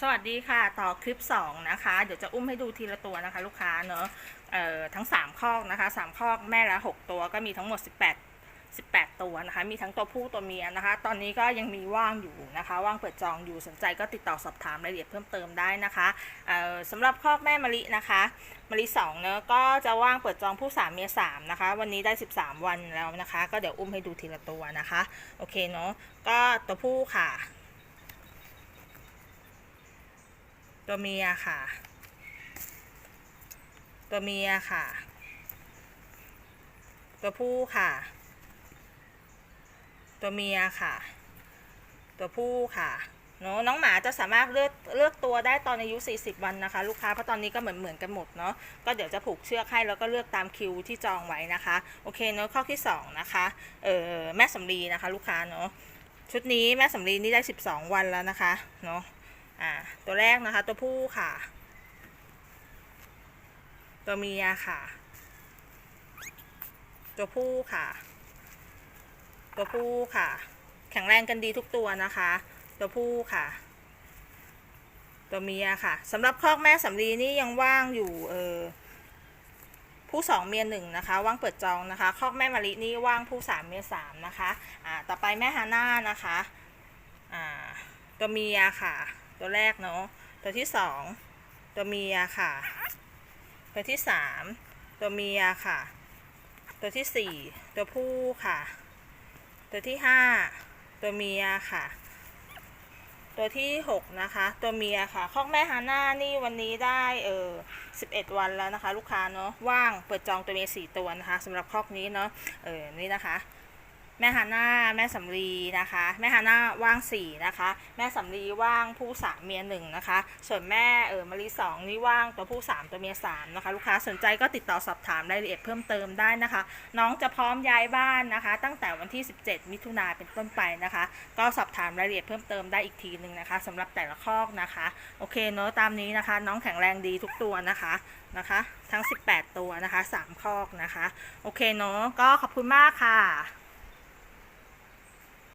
สวัสดีค่ะ ต่อคลิป 2 นะคะ เดี๋ยวจะอุ้มให้ดูทีละตัวนะคะ ลูกค้าเนอะเอ่อทั้ง 3 คอกนะคะ3คอกแม่ละ 6 ตัวก็มีทั้งหมด 18 18 ตัวนะคะ มีทั้งตัวผู้ตัวเมียนะคะ ตอนนี้ก็ยังมีว่างอยู่นะคะ ว่างเปิดจองอยู่สนใจก็ติดต่อสอบถามรายละเอียดเพิ่มเติมได้นะคะเอ่อสำหรับคอกแม่มะลินะคะมะลิ2เนอะก็จะว่างเปิดจองผู้ 3 เมีย3นะคะ วันนี้ได้ 13 วันแล้วนะคะ ก็เดี๋ยวอุ้มให้ดูทีละตัวนะคะโอเคเนอะก็ตัวผู้ค่ะ ตัวเมียค่ะ ตัวเมียค่ะ ตัวผู้ค่ะ ตัวเมียค่ะ ตัวผู้ค่ะเนอะน้องหมาจะสามารถเลือกเลือกตัวได้ตอนอายุ 40 วันนะคะ ลูกค้าเพราะตอนนี้ก็เหมือนเหมือนกันหมดเนาะก็เดี๋ยวจะผูกเชือกให้แล้วก็เลือกตามคิวที่จองไว้นะคะ โอเคเนอะข้อที่ 2 นะคะเออแม่สำลีนะคะ ลูกค้าเนอะชุดนี้แม่สำลีนี่ได้ 12 วันแล้วนะคะเนาะ อ่าตัวแรกนะคะ ตัวผู้ค่ะ ตัวเมียค่ะ ตัวผู้ค่ะ ตัวผู้ค่ะ แข็งแรงกันดีทุกตัวนะคะ ตัวผู้ค่ะ ตัวเมียค่ะสำหรับคอกแม่สำลีนี่ยังว่างอยู่เออผู้สองเมียหนึ่งนะคะ ว่างเปิดจองนะคะ คอกแม่มะลินี่ว่างผู้สามเมียสามนะคะอ่าต่อไปแม่ฮาน่านะคะอ่าตัวเมียค่ะ ตัวแรกเนาะตัวที่สองตัวเมียค่ะ ตัวที่สามตัวเมียค่ะ ตัวที่สี่ตัวผู้ค่ะ ตัวที่ห้าตัวเมียค่ะ ตัวที่หกนะคะ ตัวเมียค่ะคอกแม่ฮาน่านี่วันนี้ได้เออสิบเอ็ดวันแล้วนะคะ ลูกค้าเนาะว่างเปิดจองตัวเมียสี่ตัวนะคะสำหรับคอกนี้เนาะเออนี่นะคะ แม่ฮาน่าแม่สำลีนะคะ แม่ฮาน่าว่างสี่นะคะ แม่สำลีว่างผู้สามเมียหนึ่งนะคะ ส่วนแม่เออมะลิสองนี่ว่างตัวผู้สามตัวเมียสามนะคะ ลูกค้าสนใจก็ติดต่อสอบถามรายละเอียดเพิ่มเติมได้นะคะ น้องจะพร้อมย้ายบ้านนะคะ ตั้งแต่วันที่ 17 มิถุนาเป็นต้นไปนะคะ ก็สอบถามรายละเอียดเพิ่มเติมได้อีกทีหนึ่งนะคะสำหรับแต่ละคอกนะคะ โอเคเนอะตามนี้นะคะ น้องแข็งแรงดีทุกตัวนะคะนะคะ ทั้ง 18 ตัวนะคะ 3 คอกนะคะ โอเคเนอะก็ขอบคุณมากค่ะ